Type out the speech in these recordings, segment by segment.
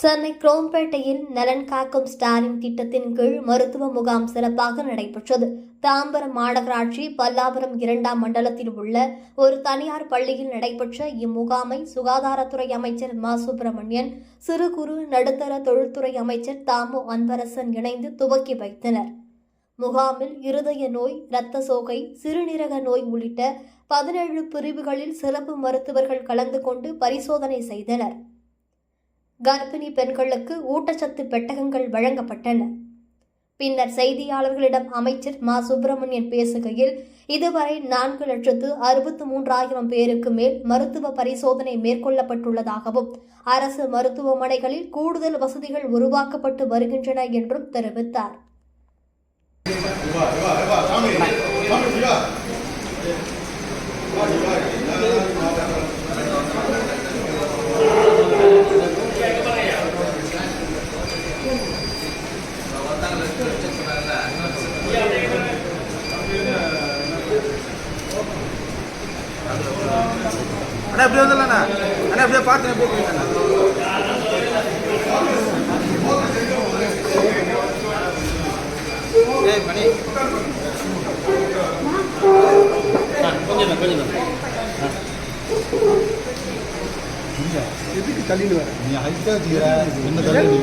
சென்னை குரோம்பேட்டையில் நலன் காக்கும் ஸ்டாலின் திட்டத்தின் கீழ் மருத்துவ முகாம் சிறப்பாக நடைபெற்றது. தாம்பரம் மாநகராட்சி பல்லாவரம் இரண்டாம் மண்டலத்தில் உள்ள ஒரு தனியார் பள்ளியில் நடைபெற்ற இம்முகாமை சுகாதாரத்துறை அமைச்சர் மா. சுப்பிரமணியன் சிறு குறு நடுத்தர தொழில்துறை அமைச்சர் தாமு அன்பரசன் இணைந்து துவக்கி வைத்தனர். முகாமில் இருதய நோய் இரத்த சோகை சிறுநீரக நோய் உள்ளிட்ட பதினேழு பிரிவுகளில் சிறப்பு மருத்துவர்கள் கலந்து கொண்டு பரிசோதனை செய்தனர். கர்ப்பிணி பெண்களுக்கு ஊட்டச்சத்து பெட்டகங்கள் வழங்கப்பட்டன. பின்னர் செய்தியாளர்களிடம் அமைச்சர் மா. சுப்பிரமணியன் பேசுகையில் இதுவரை நான்கு லட்சத்து அறுபத்து மூன்றாயிரம் பேருக்கு மேல் மருத்துவ பரிசோதனை மேற்கொள்ளப்பட்டுள்ளதாகவும் அரசு மருத்துவமனைகளில் கூடுதல் வசதிகள் உருவாக்கப்பட்டு வருகின்றன என்றும் தெரிவித்தார். அண்ணா இப்படி வந்துடலண்ணா. அண்ணா அப்படியே பார்த்து போக்குறீங்கண்ணா ஏய் மணி. எதுக்கு தள்ளிட்டு வர? நீ ஹைட்டா தீர என்ன தள்ளி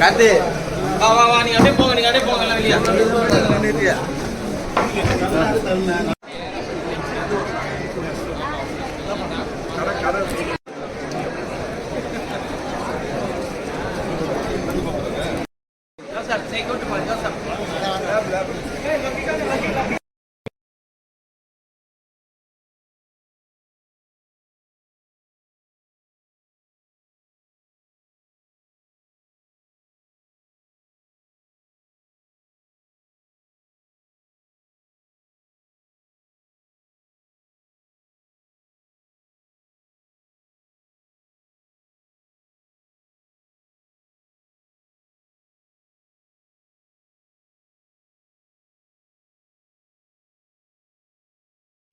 காத்து. வா வா வா நீங்க அப்படியே போங்க நீங்க அப்படியே போங்க வெளியே.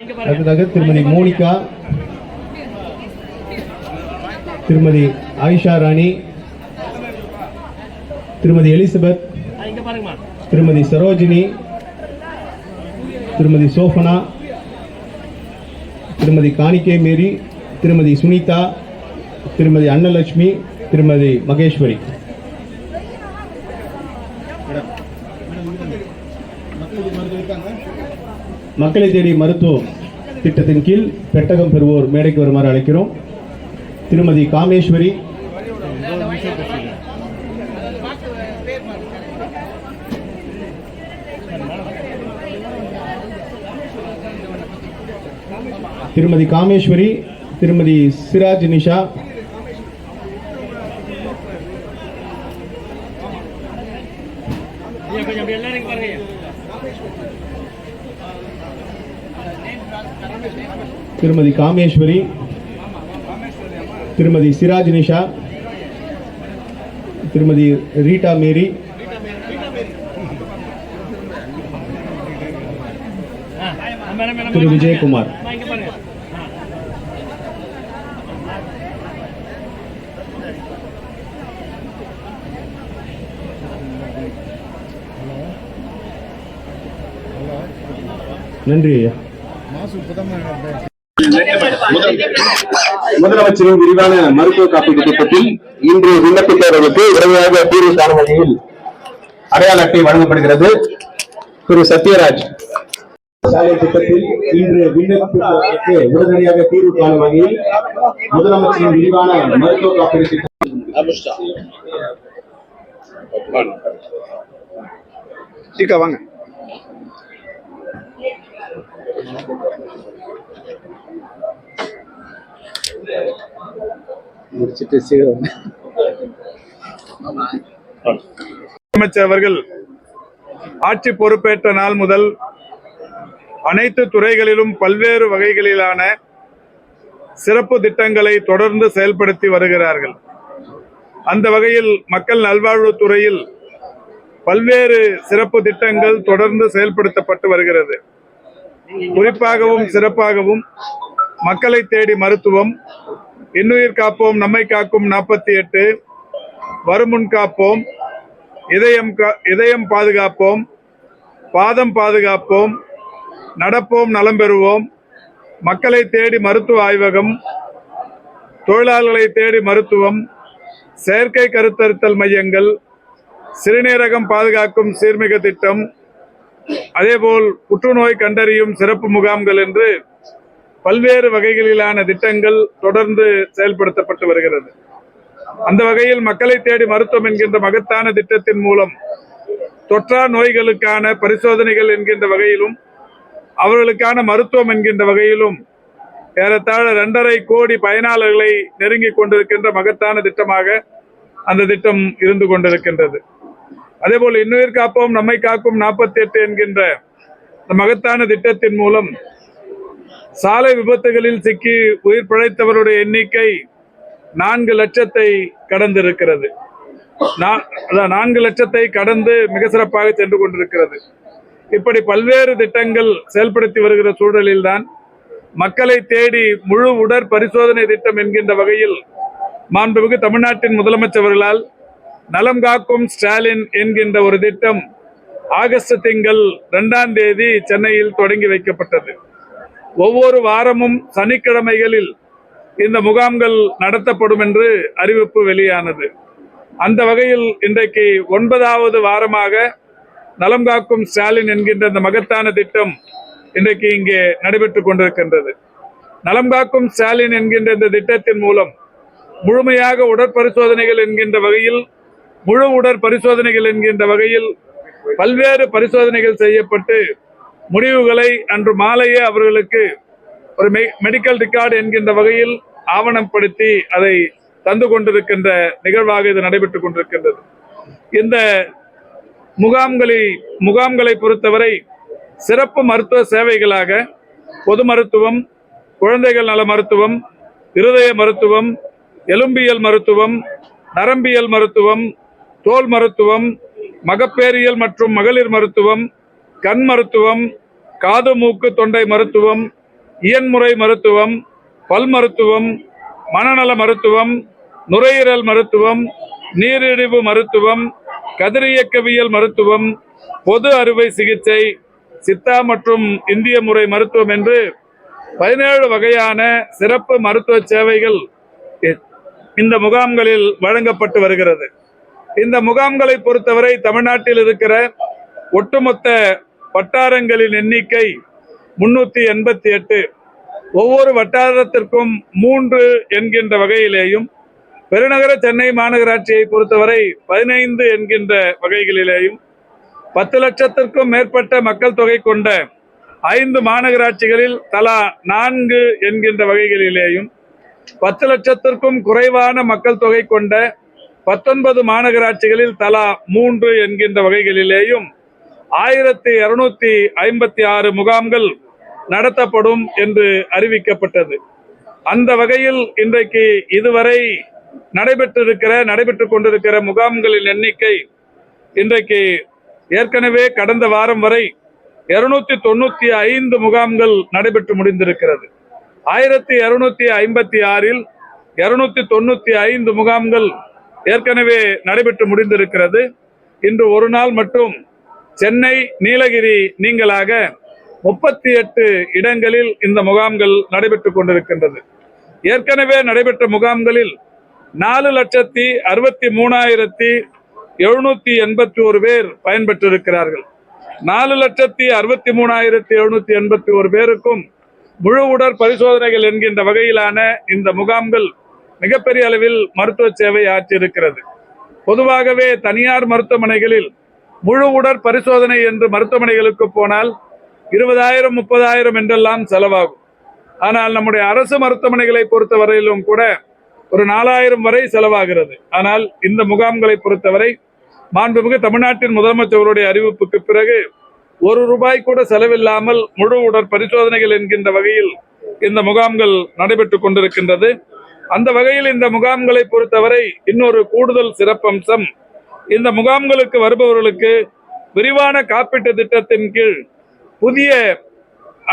அடுத்ததாக திருமதி மோனிகா திருமதி ஆயிஷா ராணி திருமதி எலிசபெத் திருமதி சரோஜினி திருமதி சோஃபனா திருமதி காணிக்கே மேரி திருமதி சுனிதா திருமதி அன்னலட்சுமி திருமதி மகேஸ்வரி. மக்களை தேடி மருத்துவம் திட்டத்தின் கீழ் பெட்டகம் பெறுவோர் மேடைக்கு வருமாறு அழைக்கிறோம். திருமதி காமேஸ்வரி. திருமதி காமேஸ்வரி திருமதி சிராஜ் நிஷா. திருமதி காமேஸ்வரி திருமதி சிராஜ் நிஷா திருமதி ரீட்டா மேரி திரு விஜயகுமார் நன்றி ஐயா. மாசு முதலமைச்சரின் விரிவான மருத்துவ காப்பீட்டு திட்டத்தில் இன்று விண்ணப்பித்தவர்களுக்கு உடனடியாக தீர்வு காணும் வகையில் அடையாள அட்டை வழங்கப்படுகிறது. திரு சத்யராஜ். சாலை திட்டத்தில் இன்று விண்ணப்பிப்பதற்கு உடனடியாக தீர்வு காணும் வகையில் முதலமைச்சரின் விரிவான மருத்துவ காப்பீடு திட்டம். சீக்கா வாங்க. அமைச்சர் அவர்கள் ஆட்சி பொறுப்பேற்ற நாள் முதல் அனைத்து துறைகளிலும் பல்வேறு வகைகளிலான சிறப்பு திட்டங்களை தொடர்ந்து செயல்படுத்தி வருகிறார்கள். அந்த வகையில் மக்கள் நல்வாழ்வுத்துறையில் பல்வேறு சிறப்பு திட்டங்கள் தொடர்ந்து செயல்படுத்தப்பட்டு வருகிறது. குறிப்பாகவும் சிறப்பாகவும் மக்களை தேடி மருத்துவம். இன்னுயிர் காப்போம் நம்மை காக்கும் நாற்பத்தி எட்டு. வருமுன் காப்போம் இதயம் கா- இதயம் பாதுகாப்போம் பாதம் பாதுகாப்போம் நடப்போம் நலம் பெறுவோம். மக்களை தேடி மருத்துவ ஆய்வகம் தொழிலாளர்களை தேடி மருத்துவம் செயற்கை கருத்தறுத்தல் மையங்கள் சிறுநீரகம் பாதுகாக்கும் சீர்மிக திட்டம் அதேபோல் புற்றுநோய் கண்டறியும் சிறப்பு முகாம்கள் என்று பல்வேறு வகைகளிலான திட்டங்கள் தொடர்ந்து செயல்படுத்தப்பட்டு வருகிறது. அந்த வகையில் மக்களை தேடி மருத்துவம் என்கின்ற மகத்தான திட்டத்தின் மூலம் தொற்றா நோய்களுக்கான பரிசோதனைகள் என்கின்ற வகையிலும் அவர்களுக்கான மருத்துவம் என்கின்ற வகையிலும் ஏறத்தாழ இரண்டரை கோடி பயனாளர்களை நெருங்கிக் கொண்டிருக்கின்ற மகத்தான திட்டமாக அந்த திட்டம் இருந்து கொண்டிருக்கின்றது. அதேபோல் இன்னுயிர் காப்போம் நம்மை காக்கும் நாற்பத்தி எட்டு என்கின்ற மகத்தான திட்டத்தின் மூலம் சாலை விபத்துகளில் சிக்கி உயிர் பிழைத்தவருடைய எண்ணிக்கை நான்கு லட்சத்தை கடந்திருக்கிறது. அதான் நான்கு லட்சத்தை கடந்து மிக சிறப்பாக சென்று கொண்டிருக்கிறது. இப்படி பல்வேறு திட்டங்கள் செயல்படுத்தி வருகிற சூழலில்தான் மக்களை தேடி முழு உடற் பரிசோதனை திட்டம் என்கின்ற வகையில் மாண்புமிகு தமிழ்நாட்டின் முதலமைச்சர்களால் நலம் காக்கும் ஸ்டாலின் என்கின்ற ஒரு திட்டம் ஆகஸ்ட் திங்கள் இரண்டாம் தேதி சென்னையில் தொடங்கி வைக்கப்பட்டது. ஒவ்வொரு வாரமும் சனிக்கிழமைகளில் இந்த முகாம்கள் நடத்தப்படும் என்று அறிவிப்பு வெளியானது. அந்த வகையில் இன்றைக்கு ஒன்பதாவது வாரமாக நலம் காக்கும் ஸ்டாலின் என்கின்ற இந்த மகத்தான திட்டம் இன்றைக்கு இங்கே நடைபெற்றுக் கொண்டிருக்கின்றது. நலம் காக்கும் ஸ்டாலின் என்கின்ற இந்த திட்டத்தின் மூலம் முழுமையாக உடற்பரிசோதனைகள் என்கின்ற வகையில் முழு உடற்பரிசோதனைகள் என்கின்ற வகையில் பல்வேறு பரிசோதனைகள் செய்யப்பட்டு முடிவுகளை அன்று மாலையே அவர்களுக்கு ஒரு மெ- மெடிக்கல் ரெக்கார்டு என்கின்ற வகையில் ஆவணப்படுத்தி அதை தந்து கொண்டிருக்கின்ற நிகழ்வாக இது நடைபெற்றுக் கொண்டிருக்கின்றது. இந்த முகாம்களை முகாம்களை பொறுத்தவரை சிறப்பு மருத்துவ சேவைகளாக பொது மருத்துவம் குழந்தைகள் நல மருத்துவம் இருதய மருத்துவம் எலும்பியல் மருத்துவம் நரம்பியல் மருத்துவம் தோல் மருத்துவம் மகப்பேறியல் மற்றும் மகளிர் மருத்துவம் கண் மருத்துவம் காது மூக்கு தொண்டை மருத்துவம் இயன்முறை மருத்துவம் பல் மருத்துவம் மனநல மருத்துவம் நுரையீரல் மருத்துவம் நீரிழிவு மருத்துவம் கதிரியக்கவியல் மருத்துவம் பொது அறுவை சிகிச்சை சித்தா மற்றும் இந்திய முறை மருத்துவம் என்று பதினேழு வகையான சிறப்பு மருத்துவ சேவைகள் இ- இந்த முகாம்களில் வழங்கப்பட்டு வருகிறது. இந்த முகாம்களை பொறுத்தவரை தமிழ்நாட்டில் இருக்கிற ஒட்டுமொத்த வட்டாரங்களின் எண்ணிக்கை முன்னூத்தி எண்பத்தி எட்டு. ஒவ்வொரு வட்டாரத்திற்கும் மூன்று என்கின்ற வகையிலேயும் பெருநகர சென்னை மாநகராட்சியை பொறுத்தவரை பதினைந்து என்கின்ற வகைகளிலேயும் பத்து லட்சத்திற்கும் மேற்பட்ட மக்கள் தொகை கொண்ட ஐந்து மாநகராட்சிகளில் தலா நான்கு என்கின்ற வகைகளிலேயும் பத்து லட்சத்திற்கும் குறைவான மக்கள் தொகை கொண்ட பத்தொன்பது மாநகராட்சிகளில் தலா மூன்று என்கின்ற வகைகளிலேயும் ஆயிரத்தி இருநூத்தி ஐம்பத்தி ஆறு முகாம்கள் நடத்தப்படும் என்று அறிவிக்கப்பட்டது. அந்த வகையில் இன்றைக்கு இதுவரை நடைபெற்றிருக்கிற நடைபெற்றுக் கொண்டிருக்கிற முகாம்களின் எண்ணிக்கை இன்றைக்கு ஏற்கனவே கடந்த வாரம் வரை இருநூத்தி தொண்ணூத்தி ஐந்து முகாம்கள் நடைபெற்று முடிந்திருக்கிறது. ஆயிரத்தி இருநூத்தி ஐம்பத்தி ஆறில் இருநூத்தி தொண்ணூத்தி ஐந்து முகாம்கள் ஏற்கனவே நடைபெற்று முடிந்திருக்கிறது. இன்று ஒரு நாள் மட்டும் சென்னை நீலகிரி நீங்களாக முப்பத்தி எட்டு இடங்களில் இந்த முகாம்கள் நடைபெற்றுக் கொண்டிருக்கின்றது. ஏற்கனவே நடைபெற்ற முகாம்களில் நாலு லட்சத்தி அறுபத்தி மூணாயிரத்தி எழுநூத்தி எண்பத்தி ஒரு பேர் பயன்பெற்றிருக்கிறார்கள். நாலு லட்சத்தி அறுபத்தி மூணாயிரத்தி எழுநூத்தி எண்பத்தி ஒரு பேருக்கும் முழு உடற் பரிசோதனைகள் என்கின்ற வகையிலான இந்த முகாம்கள் மிகப்பெரிய அளவில் மருத்துவ சேவை ஆற்றியிருக்கிறது. பொதுவாகவே தனியார் மருத்துவமனைகளில் முழு உடற் பரிசோதனை என்று மருத்துவமனைகளுக்கு போனால் இருபதாயிரம் முப்பதாயிரம் என்றெல்லாம் செலவாகும். ஆனால் நம்முடைய அரசு மருத்துவமனைகளை பொறுத்தவரையிலும் கூட ஒரு நாலாயிரம் வரை செலவாகிறது. ஆனால் இந்த முகாம்களை பொறுத்தவரை மாண்புமிகு தமிழ்நாட்டின் முதலமைச்சருடைய அறிவிப்புக்கு பிறகு ஒரு ரூபாய் கூட செலவில்லாமல் முழு உடற் பரிசோதனைகள் என்கின்ற வகையில் இந்த முகாம்கள் நடைபெற்றுக் கொண்டிருக்கின்றது. அந்த வகையில் இந்த முகாம்களை பொறுத்தவரை இன்னொரு கூடுதல் சிறப்பம்சம் இந்த முகாம்களுக்கு வருபவர்களுக்கு விரிவான காப்பீட்டு திட்டத்தின் கீழ் புதிய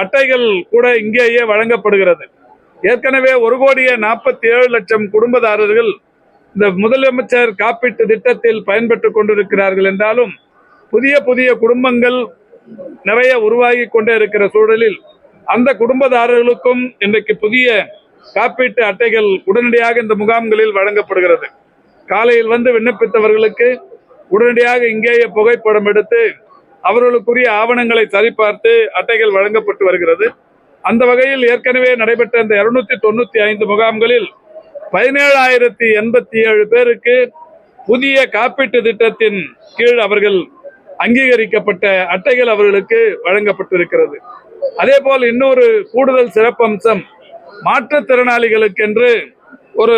அட்டைகள் கூட இங்கேயே வழங்கப்படுகிறது. ஏற்கனவே ஒரு கோடியே நாற்பத்தி ஏழு லட்சம் குடும்பதாரர்கள் இந்த முதலமைச்சர் காப்பீட்டு திட்டத்தில் பயன்பெற்றுக் கொண்டிருக்கிறார்கள் என்றாலும் புதிய புதிய குடும்பங்கள் நிறைய உருவாகி கொண்டே இருக்கிற சூழலில் அந்த குடும்பதாரர்களுக்கும் இன்றைக்கு புதிய காப்பீட்டு அட்டைகள் உடனடியாக இந்த முகாம்களில் வழங்கப்படுகிறது. காலையில் வந்து விண்ணப்பித்தவர்களுக்கு உடனடியாக இங்கேயே புகைப்படம் எடுத்து அவர்களுக்குரிய ஆவணங்களை சரிபார்த்து அட்டைகள் வழங்கப்பட்டு வருகிறது. அந்த வகையில் ஏற்கனவே நடைபெற்ற இந்த இருநூத்தி தொண்ணூத்தி ஐந்து முகாம்களில் பதினேழாயிரத்தி எண்பத்தி ஏழு பேருக்கு புதிய காப்பீட்டு திட்டத்தின் கீழ் அவர்கள் அங்கீகரிக்கப்பட்ட அட்டைகள் அவர்களுக்கு வழங்கப்பட்டிருக்கிறது. அதே போல் இன்னொரு கூடுதல் சிறப்பம்சம் மாற்றுத்திறனாளிகளுக்கென்று ஒரு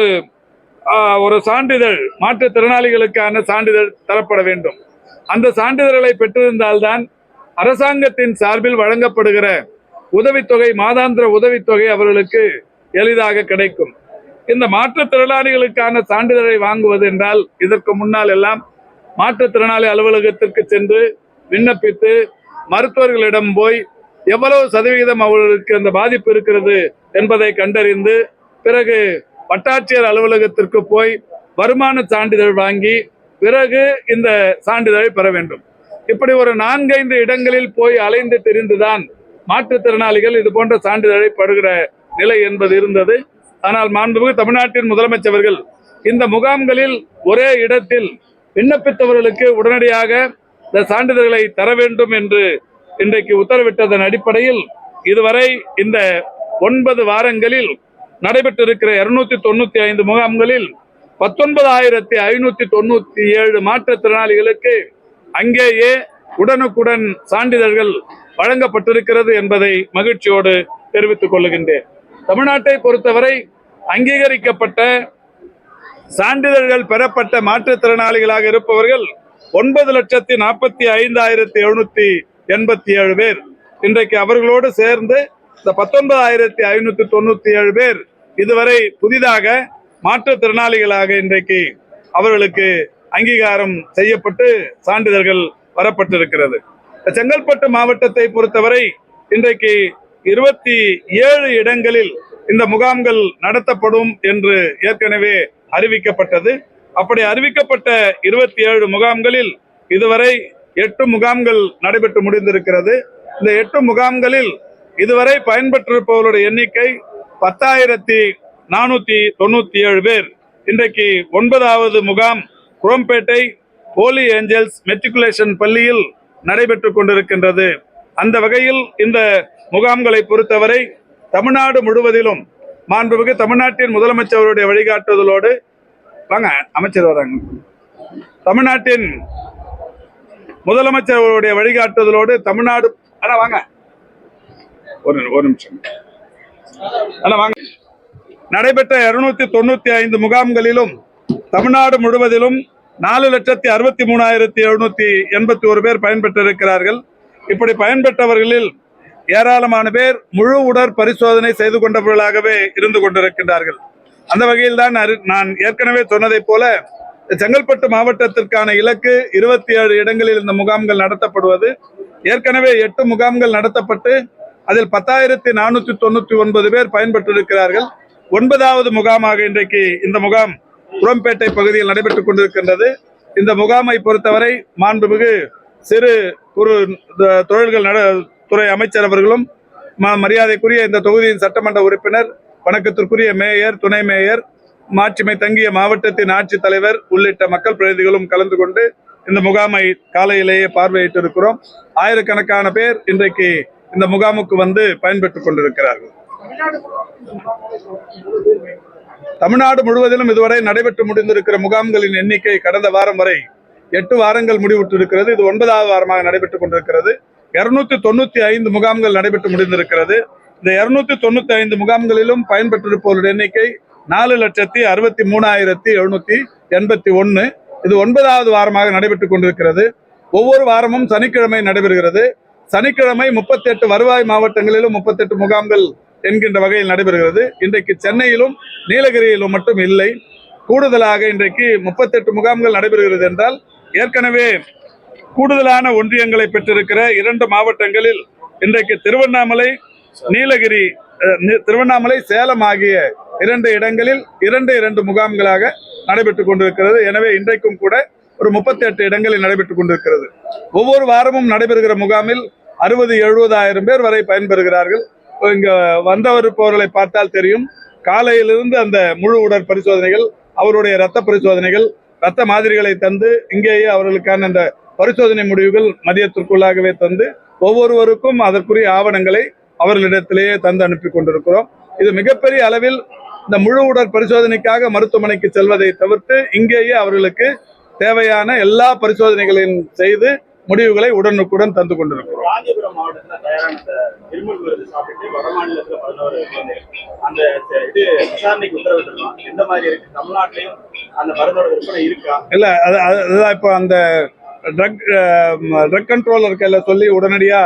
ஒரு சான்றிதழ் மாற்றுத்திறனாளிகளுக்கான சான்றிதழ் தரப்பட வேண்டும். அந்த சான்றிதழ்களை பெற்றிருந்தால்தான் அரசாங்கத்தின் சார்பில் வழங்கப்படுகிற உதவித்தொகை மாதாந்திர உதவித்தொகை அவர்களுக்கு எளிதாக கிடைக்கும். இந்த மாற்றுத்திறனாளிகளுக்கான சான்றிதழை வாங்குவது என்றால் இதற்கு முன்னால் எல்லாம் மாற்றுத்திறனாளி அலுவலகத்திற்கு சென்று விண்ணப்பித்து மருத்துவர்களிடம் போய் எவ்வளவு சதவிகிதம் அவர்களுக்கு அந்த பாதிப்பு இருக்கிறது என்பதை கண்டறிந்து பிறகு வட்டாட்சியர் அலுவலகத்திற்கு போய் வருமான சான்றிதழ் வாங்கி பிறகு இந்த சான்றிதழை பெற வேண்டும். இப்படி ஒரு நான்கைந்து இடங்களில் போய் அலைந்து தெரிந்துதான் மாற்றுத்திறனாளிகள் இது போன்ற சான்றிதழை பெறுகிற நிலை என்பது இருந்தது. ஆனால் மாண்புமிகு தமிழ்நாட்டின் முதலமைச்சர்கள் இந்த முகாம்களில் ஒரே இடத்தில் விண்ணப்பித்தவர்களுக்கு உடனடியாக இந்த சான்றிதழ்களை தர வேண்டும் என்று இன்றைக்கு உத்தரவிட்டதன் அடிப்படையில் இதுவரை இந்த ஒன்பது வாரங்களில் நடைபெற்றிருக்கிற இருநூத்தி தொண்ணூத்தி ஐந்து முகாம்களில் பத்தொன்பதாயிரத்தி ஐநூத்தி தொண்ணூத்தி ஏழு மாற்றுத்திறனாளிகளுக்கு அங்கேயே உடனுக்குடன் சான்றிதழ்கள் வழங்கப்பட்டிருக்கிறது என்பதை மகிழ்ச்சியோடு தெரிவித்துக் கொள்ளுகின்றேன் தமிழ்நாட்டை பொறுத்தவரை அங்கீகரிக்கப்பட்ட சான்றிதழ்கள் பெறப்பட்ட மாற்றுத்திறனாளிகளாக இருப்பவர்கள் ஒன்பது லட்சத்தி நாற்பத்தி ஐந்தாயிரத்தி எழுநூத்தி எண்பத்தி ஏழு பேர். இன்றைக்கு அவர்களோடு சேர்ந்து இந்த பத்தொன்பதாயிரத்தி ஐநூத்தி தொண்ணூத்தி ஏழு பேர் இதுவரை புதிதாக மாற்றுத்திறனாளிகளாக இன்றைக்கு அவர்களுக்கு அங்கீகாரம் செய்யப்பட்டு சான்றிதழ்கள் வரப்பட்டிருக்கிறது. செங்கல்பட்டு மாவட்டத்தை பொறுத்தவரை இன்றைக்கு இருபத்தி ஏழு இடங்களில் இந்த முகாம்கள் நடத்தப்படும் என்று ஏற்கனவே அறிவிக்கப்பட்டது. அப்படி அறிவிக்கப்பட்ட இருபத்தி ஏழு முகாம்களில் இதுவரை எட்டு முகாம்கள் நடைபெற்று முடிந்திருக்கிறது. இந்த எட்டு முகாம்களில் இதுவரை பயன்பெற்றிருப்பவர்களுடைய எண்ணிக்கை பத்தாயிரத்தி நானூத்தி தொண்ணூத்தி ஏழு பேர். இன்றைக்கு ஒன்பதாவது முகாம் குரோம்பேட்டை ஹோலி ஏஞ்சல்ஸ் மெட்ரிகுலேஷன் பள்ளியில் நடைபெற்றுக் கொண்டிருக்கின்றது. அந்த வகையில் இந்த முகாம்களை பொறுத்தவரை தமிழ்நாடு முழுவதிலும் மாண்புமிகு தமிழ்நாட்டின் முதலமைச்சருடைய வழிகாட்டுதலோடு வாங்க அமைச்சர் வராங்க. தமிழ்நாட்டின் முதலமைச்சருடைய வழிகாட்டுதலோடு தமிழ்நாடு ஆனால் வாங்க. ஒரு ஒரு நிமிஷம். அண்ணா வாங்க. நடைபெற்ற இருநூத்தி தொண்ணூத்தி ஐந்து முகாம்களிலும் தமிழ்நாடு முழுவதிலும் நாலு லட்சத்தி அறுபத்தி மூணாயிரத்தி எழுநூத்தி எண்பத்தி ஒரு பேர் பயன்பெற்றிருக்கிறார்கள். இப்படி பயன்பெற்றவர்களில் ஏராளமான பேர் முழு உடற் பரிசோதனை செய்து கொண்டவர்களாகவே இருந்து கொண்டிருக்கின்றார்கள். அந்த வகையில் தான் நான் ஏற்கனவே சொன்னதைப் போல செங்கல்பட்டு மாவட்டத்திற்கான இலக்கு இருபத்தி ஏழு இடங்களில் இந்த முகாம்கள் நடத்தப்படுவது. ஏற்கனவே எட்டு முகாம்கள் நடத்தப்பட்டு அதில் பத்தாயிரத்தி நானூற்றி தொண்ணூற்றி ஒன்பது பேர் பயன்பெற்றிருக்கிறார்கள். ஒன்பதாவது முகாமாக இன்றைக்கு இந்த முகாம் புறம்பேட்டை பகுதியில் நடைபெற்றுக் கொண்டிருக்கின்றது. இந்த முகாமை பொறுத்தவரை மாண்புமிகு சிறு குறு தொழில்கள் நட துறை அமைச்சர் அவர்களும் மரியாதைக்குரிய இந்த தொகுதியின் சட்டமன்ற உறுப்பினர் வணக்கத்திற்குரிய மேயர் துணை மேயர் மாட்சிமை தங்கிய மாவட்டத்தின் ஆட்சித் தலைவர் உள்ளிட்ட மக்கள் பிரதிநிதிகளும் கலந்து கொண்டு இந்த முகாமை காலையிலேயே பார்வையிட்டிருக்கிறோம். ஆயிரக்கணக்கான பேர் இன்றைக்கு இந்த முகாமுக்கு வந்து பயன்பெற்றுக் கொண்டிருக்கிறார்கள். தமிழ்நாடு முழுவதிலும் இதுவரை நடைபெற்று முடிந்திருக்கிற முகாம்களின் எண்ணிக்கை கடந்த வாரம் வரை எட்டு வாரங்கள் முடிவுற்றிருக்கிறது. இது ஒன்பதாவது வாரமாக நடைபெற்றுக் கொண்டிருக்கிறது. இருநூத்தி தொண்ணூத்தி ஐந்து முகாம்கள் நடைபெற்று முடிந்திருக்கிறது. இந்த இருநூத்தி தொண்ணூத்தி ஐந்து முகாம்களிலும் பயன்பெற்றிருப்பவருடைய எண்ணிக்கை நாலு லட்சத்தி அறுபத்தி மூணாயிரத்தி எழுநூத்தி எண்பத்தி ஒன்று இது ஒன்பதாவது வாரமாக நடைபெற்றுக் கொண்டிருக்கிறது. ஒவ்வொரு வாரமும் சனிக்கிழமை நடைபெறுகிறது. சனிக்கிழமை முப்பத்தி எட்டு வருவாய் மாவட்டங்களிலும் முப்பத்தி எட்டு முகாம்கள் என்கின்ற வகையில் நடைபெறுகிறது. இன்றைக்கு சென்னையிலும் நீலகிரியிலும் மட்டும் இல்லை. கூடுதலாக இன்றைக்கு முப்பத்தெட்டு முகாம்கள் நடைபெறுகிறது என்றால் ஏற்கனவே கூடுதலான ஒன்றியங்களை பெற்றிருக்கிற இரண்டு மாவட்டங்களில் இன்றைக்கு திருவண்ணாமலை நீலகிரி அஹ், திருவண்ணாமலை சேலம் ஆகிய இரண்டு இடங்களில் இரண்டு இரண்டு முகாம்களாக நடைபெற்றுக் கொண்டிருக்கிறது. எனவே இன்றைக்கும் கூட ஒரு முப்பத்தி எட்டு இடங்களில் நடைபெற்றுக் கொண்டிருக்கிறது. ஒவ்வொரு வாரமும் நடைபெறுகிற முகாமில் அறுபது எழுபதாயிரம் பேர் வரை பயன்பெறுகிறார்கள். இங்க வந்தவருப்பவர்களை பார்த்தால் தெரியும். காலையிலிருந்து அந்த முழு உடற் பரிசோதனைகள் அவருடைய இரத்த பரிசோதனைகள் ரத்த மாதிரிகளை தந்து இங்கேயே அவர்களுக்கான அந்த பரிசோதனை முடிவுகள் மதியத்திற்குள்ளாகவே தந்து ஒவ்வொருவருக்கும் அதற்குரிய ஆவணங்களை அவர்களிடத்திலேயே தந்து அனுப்பி கொண்டிருக்கிறோம். இது மிகப்பெரிய அளவில் இந்த முழு உடற் பரிசோதனைக்காக மருத்துவமனைக்கு செல்வதை தவிர்த்து இங்கேயே அவர்களுக்கு தேவையான எல்லா பரிசோதனைகளையும் செய்து முடிவுகளை உடனுக்குடன் தந்து கொண்டிருக்கிறோம். இல்ல அது அது- அதுதான் இப்போ அந்த ட்ரக் ட்ரக் கண்ட்ரோலர்களை சொல்லி உடனடியா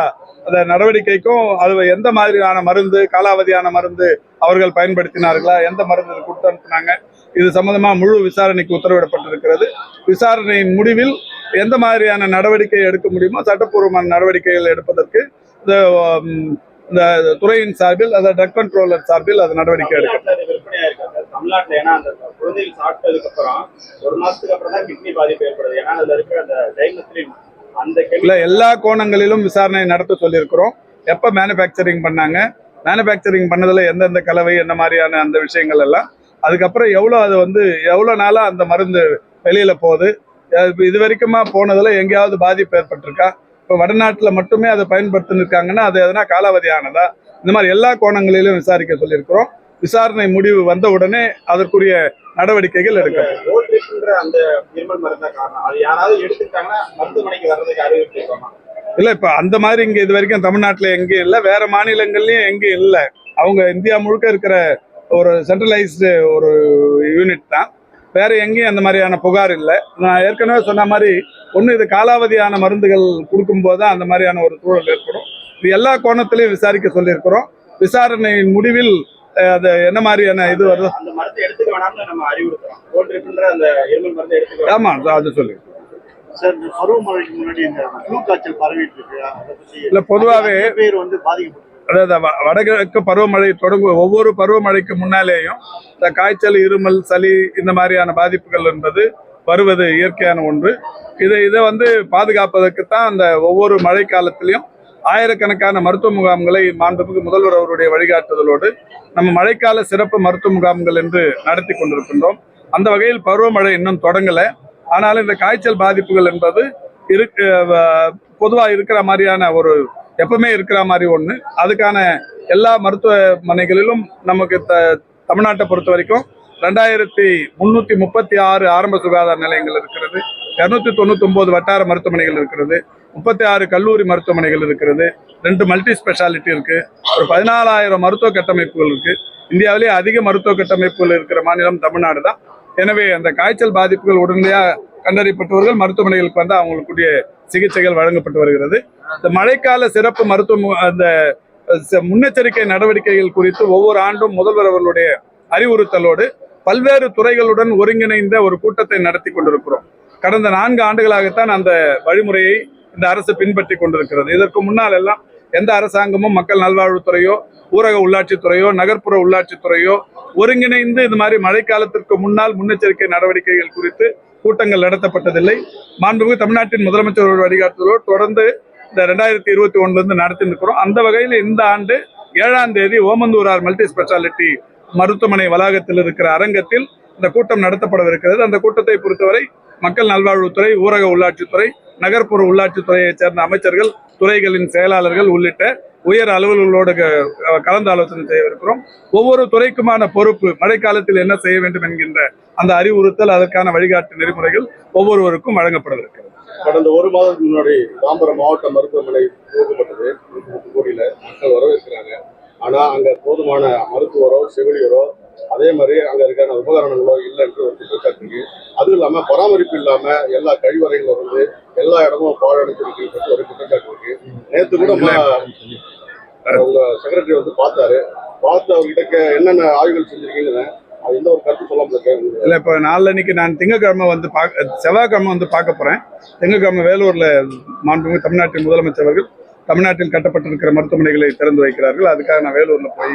அந்த நடவடிக்கைக்கும் அது எந்த மாதிரியான மருந்து காலாவதியான மருந்து அவர்கள் பயன்படுத்தினார்களா எந்த மருந்து கொடுத்து அனுப்புனாங்க இது சம்பந்தமா முழு விசாரணைக்கு உத்தரவிடப்பட்டிருக்கிறது. விசாரணையின் முடிவில் எந்த மாதிரியான நடவடிக்கை எடுக்க முடியுமோ சட்டப்பூர்வமான நடவடிக்கைகள் எடுப்பதற்கு இந்த இந்த துறையின் சார்பில் அந்த ட்ரக் கண்ட்ரோலர் சார்பில் அது நடவடிக்கை எடுக்கும் தமிழ்நாட்டுல அது விற்பனையா இருக்காங்க. தமிழ்நாட்டுல ஏன்னா அந்த குழந்தைகள் சாப்பிட்டதுக்கு அப்புறம் ஒரு மாசத்துக்கு அப்புறம் தான் கிட்னி பாதிப்பு ஏற்படுது. ஏன்னா அதுல இருக்கிற அந்த டைமத்ரின் அந்த இல்ல எல்லா கோணங்களிலும் விசாரணை நடத்த சொல்லியிருக்கிறோம். எப்ப மேனுஃபேக்சரிங் பண்ணாங்க மேனுஃபேக்சரிங் பண்ணதுல எந்தெந்த கலவை என்ன மாதிரியான அந்த விஷயங்கள் எல்லாம் அதுக்கப்புறம் எவ்வளவு அது வந்து எவ்வளவு நாளா அந்த மருந்து வெளியில போகுது இது வரைக்குமா போனதுல எங்கேயாவது பாதிப்பு ஏற்பட்டிருக்கா? இப்போ வடநாட்டுல மட்டுமே அதை பயன்படுத்தினிருக்காங்கன்னா அது எதனா காலாவதி ஆனதா இந்த மாதிரி எல்லா கோணங்களிலும் விசாரிக்க சொல்லியிருக்கிறோம். விசாரணை முடிவு வந்த உடனே அதற்குரிய நடவடிக்கைகள் அறிவிச்சிருக்கோமா இல்ல இப்ப அந்த மாதிரி இங்க இது வரைக்கும் தமிழ்நாட்டுல எங்கேயும் இல்ல. வேற மாநிலங்கள்லயும் எங்கேயும் இல்ல. அவங்க இந்தியா முழுக்க இருக்கிற ஒரு சென்ட்ரலைஸ்டு ஒரு யூனிட் தான். வேற எங்கேயும் அந்த மாதிரியான புகார் இல்லை. நான் ஏற்கனவே சொன்ன மாதிரி ஒண்ணு இது காலாவதியான மருந்துகள் கொடுக்கும்போது தான் அந்த மாதிரியான ஒரு சூழல் ஏற்படும். இது எல்லா கோணத்திலையும் விசாரிக்க சொல்லியிருக்கிறோம். விசாரணையின் முடிவில் அது என்ன மாதிரியான இது வருதோ? அந்த மருந்து எடுத்துக்க வேணாம்னு நம்ம அறிவுறுத்துறோம் ரோட்ரிப்ன்ற அந்த இருமல் மருந்து எடுத்துக்க வேணாம். ஆமா அது சொல்லி. இல்ல நிறைய பேர் வந்து பாதிக்கப்பட்டு அதாவது வடகிழக்கு பருவமழை தொடங்கும் ஒவ்வொரு பருவமழைக்கு முன்னாலேயும் இந்த காய்ச்சல் இருமல் சளி இந்த மாதிரியான பாதிப்புகள் என்பது வருவது இயற்கையான ஒன்று. இதை இதை வந்து பாதுகாப்பதற்கு தான் அந்த ஒவ்வொரு மழை காலத்திலையும் ஆயிரக்கணக்கான மருத்துவ முகாம்களை மாண்புமிகு முதல்வர் அவருடைய வழிகாட்டுதலோடு நம்ம மழைக்கால சிறப்பு மருத்துவ முகாம்கள் என்று நடத்தி கொண்டிருக்கின்றோம். அந்த வகையில் பருவமழை இன்னும் தொடங்கலை. ஆனாலும் இந்த காய்ச்சல் பாதிப்புகள் என்பது இருக்கு பொதுவா இருக்கிற மாதிரியான ஒரு எப்பவுமே இருக்கிற மாதிரி ஒன்று அதுக்கான எல்லா மருத்துவமனைகளிலும் நமக்கு த- தமிழ்நாட்டை பொறுத்த வரைக்கும் ரெண்டாயிரத்தி முந்நூற்றி முப்பத்தி ஆறு ஆரம்ப சுகாதார நிலையங்கள் இருக்கிறது. இரநூத்தி தொண்ணூத்தொம்பது வட்டார மருத்துவமனைகள் இருக்கிறது. முப்பத்தி ஆறு கல்லூரி மருத்துவமனைகள் இருக்கிறது. ரெண்டு மல்டி ஸ்பெஷாலிட்டி இருக்குது ஒரு பதினாலாயிரம் மருத்துவ கட்டமைப்புகள் இருக்குது இந்தியாவிலேயே அதிக மருத்துவ கட்டமைப்புகள் இருக்கிற மாநிலம் தமிழ்நாடு தான். எனவே அந்த காய்ச்சல் பாதிப்புகள் உடனடியாக கண்டறியப்பட்டவர்கள் மருத்துவமனைகளுக்கு வந்து அவங்களுக்குரிய சிகிச்சைகள் வழங்கப்பட்டு வருகிறது. இந்த மழைக்கால சிறப்பு மருத்துவ அந்த முன்னெச்சரிக்கை நடவடிக்கைகள் குறித்து ஒவ்வொரு ஆண்டும் முதல்வர் அவர்களுடைய அறிவுறுத்தலோடு பல்வேறு துறைகளுடன் ஒருங்கிணைந்த ஒரு கூட்டத்தை நடத்தி கொண்டிருக்கிறோம். கடந்த நான்கு ஆண்டுகளாகத்தான் அந்த வழிமுறையை இந்த அரசு பின்பற்றி கொண்டிருக்கிறது. இதற்கு முன்னால் எல்லாம் எந்த அரசாங்கமும் மக்கள் நல்வாழ்வுத்துறையோ ஊரக உள்ளாட்சித்துறையோ நகர்ப்புற உள்ளாட்சித்துறையோ ஒருங்கிணைந்து இது மாதிரி மழைக்காலத்திற்கு முன்னால் முன்னெச்சரிக்கை நடவடிக்கைகள் குறித்து கூட்டங்கள் நடத்தப்பட்டதில்லை. மாண்புமிகு தமிழ்நாட்டின் முதலமைச்சர் வழிகாட்டுதலோடு தொடர்ந்து இந்த ரெண்டாயிரத்தி இருபத்தி ஒண்ணுல இருந்து நடத்தி இருக்கிறோம் அந்த வகையில் இந்த ஆண்டு ஏழாம் தேதி ஓமந்தூரார் மல்டி ஸ்பெஷாலிட்டி மருத்துவமனை வளாகத்தில் இருக்கிற அரங்கத்தில் இந்த கூட்டம் நடத்தப்படவிருக்கிறது. அந்த கூட்டத்தை பொறுத்தவரை மக்கள் நல்வாழ்வுத்துறை ஊரக உள்ளாட்சித்துறை நகர்ப்புற உள்ளாட்சித்துறையைச் சேர்ந்த அமைச்சர்கள் துறைகளின் செயலாளர்கள் உள்ளிட்ட உயர் அலுவலர்களோடு கலந்து ஆலோசனை செய்யவிருக்கிறோம். ஒவ்வொரு துறைக்குமான பொறுப்பு மழைக்காலத்தில் என்ன செய்ய வேண்டும் என்கின்ற அந்த அறிவுறுத்தல் அதற்கான வழிகாட்டு நெறிமுறைகள் ஒவ்வொருவருக்கும் வழங்கப்படவிருக்கு. கடந்த ஒரு மாதத்துக்கு முன்னாடி தாம்பரம் மாவட்ட மருத்துவமனை துவக்கப்பட்டது கோடியில மக்கள் வரவேற்கிறாங்க. ஆனா அங்க போதுமான மருத்துவரோ செவிலியரோ அதே மாதிரி அங்க இருக்கிற உபகரணங்களோ இல்லைன்ற ஒரு குற்றச்சாட்டு இருக்கு. அதுவும் இல்லாம பராமரிப்பு இல்லாம எல்லா கழிவறைகளும் வந்து எல்லா இடமும் பாழடைச்சிருக்கு ஒரு குற்றச்சாட்டு இருக்கு. நேத்து கூட உங்க செக்ரட்டரி வந்து பார்த்தாரு. பார்த்து அவர்கிட்ட என்னென்ன ஆய்வுகள் செஞ்சிருக்கீங்க அது எந்த ஒரு கருத்து இல்ல இப்ப நாளன்னைக்கு நான் திங்கட்கிழமை வந்து பார்க்க செவ்வாய்க்கிழமை வந்து பார்க்க போறேன். திங்கட்கிழமை வேலூர்ல மாண்புமிகு தமிழ்நாட்டின் முதலமைச்சர் அவர்கள் தமிழ்நாட்டில் கட்டப்பட்டிருக்கிற மருத்துவமனைகளை திறந்து வைக்கிறார்கள். அதுக்காக நான் வேலூர்ல போய்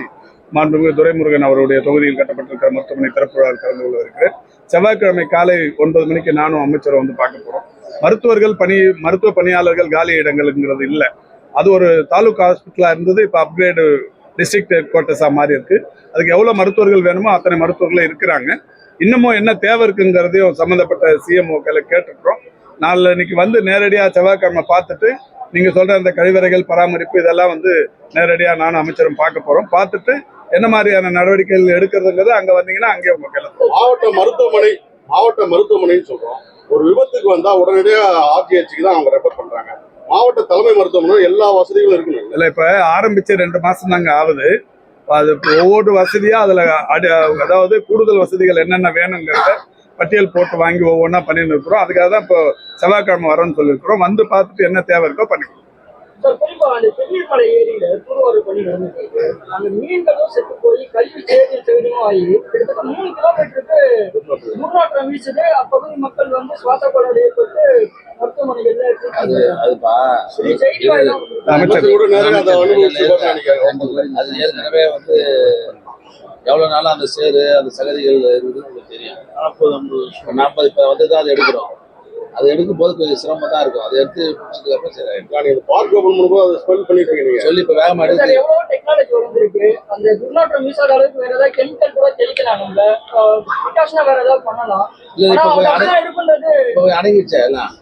மாண்புமிகு துரைமுருகன் அவருடைய தொகுதியில் கட்டப்பட்டிருக்கிற மருத்துவமனை திறப்பு விழாவில் கலந்து கொள்ள இருக்கிறேன் செவ்வாய்க்கிழமை காலை ஒன்பது மணிக்கு நானும் அமைச்சரை வந்து பார்க்க போறோம். மருத்துவர்கள் பணி மருத்துவ பணியாளர்கள் காலி இடங்கள்ங்கிறது இல்லை. அது ஒரு தாலுகா ஹாஸ்பிட்டலா இருந்தது. இப்போ அப்கிரேடு டிஸ்ட்ரிக்ட் ஹெட் குவார்ட்டர்ஸாக மாதிரி இருக்கு. அதுக்கு எவ்வளவு மருத்துவர்கள் வேணுமோ அத்தனை மருத்துவர்கள் இருக்கிறாங்க. இன்னமும் என்ன தேவை இருக்குங்கிறதையும் சம்மந்தப்பட்ட சிஎம்ஓக்களை கேட்டுக்கிறோம் இன்னைக்கு வந்து நேரடியாக செவ்வாய்க்கிழமை பார்த்துட்டு நீங்க சொல்ற அந்த கழிவறைகள் பராமரிப்பு இதெல்லாம் வந்து நேரடியாக நானும் அமைச்சரும் பார்க்க போறோம். பார்த்துட்டு என்ன மாதிரியான நடவடிக்கைகள் எடுக்கிறதுங்கிறது அங்க வந்தீங்கன்னா அங்கேயே உங்கள் கிளம்பும் மாவட்ட மருத்துவமனை மாவட்ட மருத்துவமனைன்னு சொல்றோம். ஒரு விபத்துக்கு வந்தா உடனடியா ஆர்டிஹெச்சுக்கு தான் அவங்க ரெஃபர் பண்றாங்க. மாவட்ட தலைமை மருத்துவமனை எல்லா வசதிகளும் இருக்கணும் இல்லை இப்ப ஆரம்பிச்சு ரெண்டு மாசம் தாங்க ஆகுது. அது ஒவ்வொரு வசதியா அதுல அடி அதாவது கூடுதல் வசதிகள் என்னென்ன வேணுங்கிறத பட்டியல் போட்டு வாங்கி ஒவ்வொன்றா பண்ணிட்டு இருக்கிறோம். அதுக்காக தான் இப்போ செவ்வாய்க்கிழமை வரோம்னு சொல்லியிருக்கிறோம். வந்து பார்த்துட்டு என்ன தேவை இருக்கோ பண்ணிக்கிறோம் சார் குறிப்பா அந்த செல்லிமலை ஏரியில தூர்வாரி பணி நடந்துட்டு அந்த மீன்களும் செத்து போய் கல்வி சேதி சேதமும் ஆகி கிட்டத்தட்ட மூணு கிலோமீட்டருக்கு துர்நாற்றம் வீசுது. அப்பகுதி மக்கள் வந்து சுவாச கோளாறு ஏற்பட்டு மருத்துவமனைகள்ல அது ஏற்கனவே வந்து எவ்வளவு நாளா அந்த சேரு அந்த சகதிகள் இருக்குதுன்னு உங்களுக்கு தெரியும். நாற்பது ஐம்பது நாற்பது இப்போ வந்து தான் அதை எடுக்கிறோம். அது எடுக்கும் போது கொஞ்சம் சிரமம் தான் இருக்கும். அதை எடுத்து முடிச்சதுக்கு அப்புறம் சரி நீங்க பார்க் ஓபன் பண்ணும்போது அதை ஸ்பெல் நீங்க. சொல்லி இப்போ வேகமா சார் எடுத்து எவ்வளவோ டெக்னாலஜி வளர்ந்துருக்கு அந்த துர்நாற்றம் வீசாத அளவுக்கு வேற ஏதாவது கெமிக்கல் கூட தெளிக்கலாம் நம்ம வேற ஏதாவது பண்ணலாம். இல்ல, இப்ப அடங்கிடுச்சா எல்லாம்?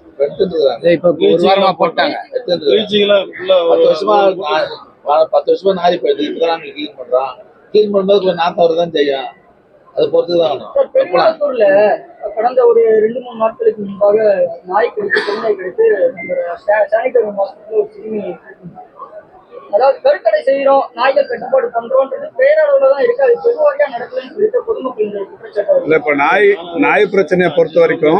போட்டாங்க. பத்து வருஷமா பத்து வருஷமா நாரி போயிடுது இப்பதான் நாங்க க்ளீன் பண்றோம். க்ளீன் பண்ணும்போது கொஞ்சம் நாத்தம் வரதான் செய்யும். அதை பொறுத்து தான் கடந்த ஒரு ரெண்டு மூணு நாட்களுக்கு முன்பாக நாய் கடித்து குழந்தை கடித்து நம்ம சானிட்டரி ஹாஸ்பிட்டல் ஒரு சிறுமி அதாவது கருக்கடை செய்கிறோம் நாய்கள் கட்டுப்பாடு பண்றோம்ன்றது பேரளவுல தான் இருக்கு. அது பெருவாரியா நடக்கலன்னு சொல்லிட்டு பொதுமக்கள் குற்றச்சாட்டு இல்ல இப்ப நாய் நாய் பிரச்சனையை பொறுத்த வரைக்கும்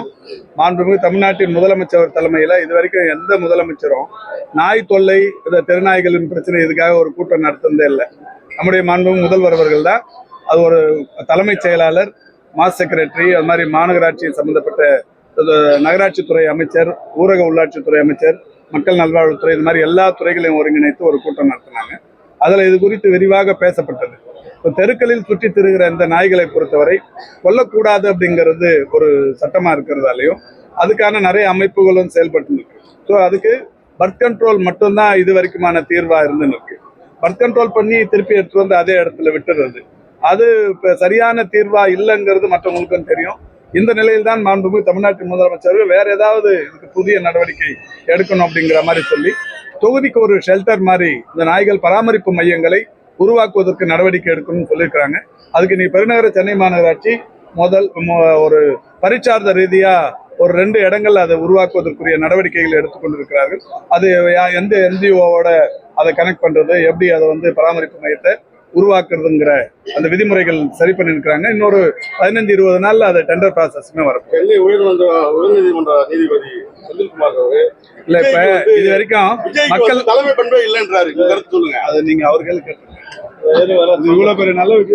மாண்புமிகு தமிழ்நாட்டின் முதலமைச்சர் தலைமையில இது வரைக்கும் எந்த முதலமைச்சரும் நாய் தொல்லை இந்த தெருநாய்களின் பிரச்சனை இதுக்காக ஒரு கூட்டம் நடத்துனதே இல்லை. நம்முடைய மாண்புமிகு முதல்வர் அவர்கள் தான் அது ஒரு தலைமைச் செயலாளர் மாஸ் செக்ரட்டரி அது மாதிரி மாநகராட்சி சம்பந்தப்பட்ட நகராட்சித்துறை அமைச்சர் ஊரக உள்ளாட்சித்துறை அமைச்சர் மக்கள் நல்வாழ்வுத்துறை இது மாதிரி எல்லா துறைகளையும் ஒருங்கிணைத்து ஒரு கூட்டம் நடத்தினாங்க. அதுல இது குறித்து விரிவாக பேசப்பட்டது. இப்போ தெருக்களில் சுற்றி திருகிற இந்த நாய்களை பொறுத்தவரை கொல்லக்கூடாது அப்படிங்கிறது ஒரு சட்டமா இருக்கிறதாலையும் அதுக்கான நிறைய அமைப்புகளும் செயல்பட்டு இருக்கு ஸோ அதுக்கு பர்த் கண்ட்ரோல் மட்டும்தான் இது வரைக்குமான தீர்வா இருந்துன்னு இருக்கு பர்த் கண்ட்ரோல் பண்ணி திருப்பி எடுத்து வந்து அதே இடத்துல விட்டுறது. அது இப்போ சரியான தீர்வா இல்லைங்கிறது மற்றவங்களுக்கும் தெரியும். இந்த நிலையில் தான் மாண்புமிகு தமிழ்நாட்டு முதலமைச்சர் வேற ஏதாவது இதுக்கு புதிய நடவடிக்கை எடுக்கணும் அப்படிங்கிற மாதிரி சொல்லி தொகுதிக்கு ஒரு ஷெல்டர் மாதிரி இந்த நாய்கள் பராமரிப்பு மையங்களை உருவாக்குவதற்கு நடவடிக்கை எடுக்கணும்னு சொல்லியிருக்கிறாங்க. அதுக்கு நீ பெருநகர சென்னை மாநகராட்சி முதல் ஒரு பரிச்சார்ந்த ரீதியாக ஒரு ரெண்டு இடங்கள் அதை உருவாக்குவதற்குரிய நடவடிக்கைகளை எடுத்துக்கொண்டிருக்கிறார்கள் அது யா- எந்த என்ஜிஓவோட அதை கனெக்ட் பண்ணுறது எப்படி அதை வந்து பராமரிப்பு மையத்தை உருவாக்குறதுங்கிற அந்த விதிமுறைகள் சரி பண்ணியிருக்கிறாங்க. இன்னொரு பதினஞ்சு இருபது நாள்ல அது டெண்டர் ப்ராசஸ்மே வரும் சென்னை உயர்நீதிமன்ற உயர்நீதிமன்ற நீதிபதி செந்தில்குமார் அவரு இல்ல இப்ப இது வரைக்கும் மக்கள் தலைமை பண்பே இல்லைன்றாரு. கருத்து சொல்லுங்க. அது நீங்க அவர்கள் கேட்டுங்க இது இவ்வளவு பெரிய நல்ல விஷயம்.